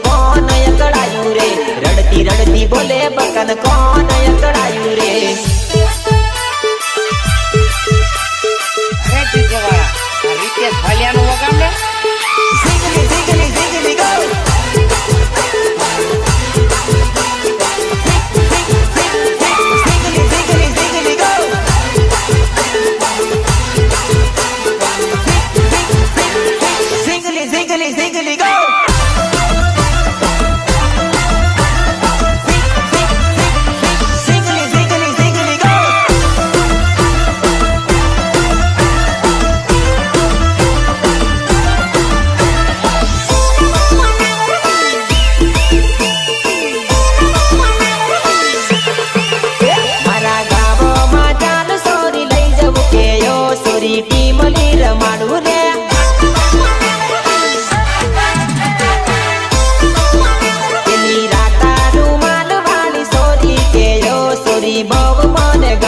કોણ અકળાયું રે? રડતી રડતી બોલે બકન, કોણ અકળાયું રે? અરે જવાળા રીતે ફળિયાનું વગાડે?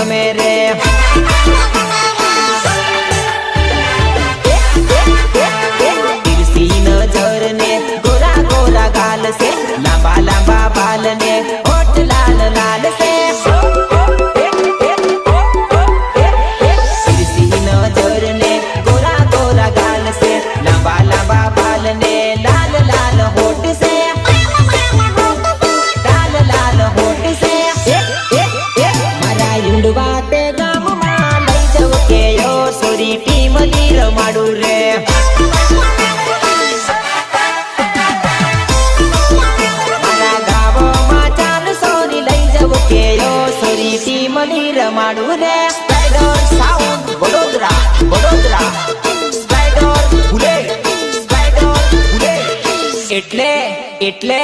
મેરે તીરસી નજર ને ગોરા ગોરા ગાલ સે લાંબા ઘોડી રમાડું રે. Spider sound Vadodara Vadodara. Spider ભૂલે સ્પાઈડર ભૂલે. એટલે એટલે.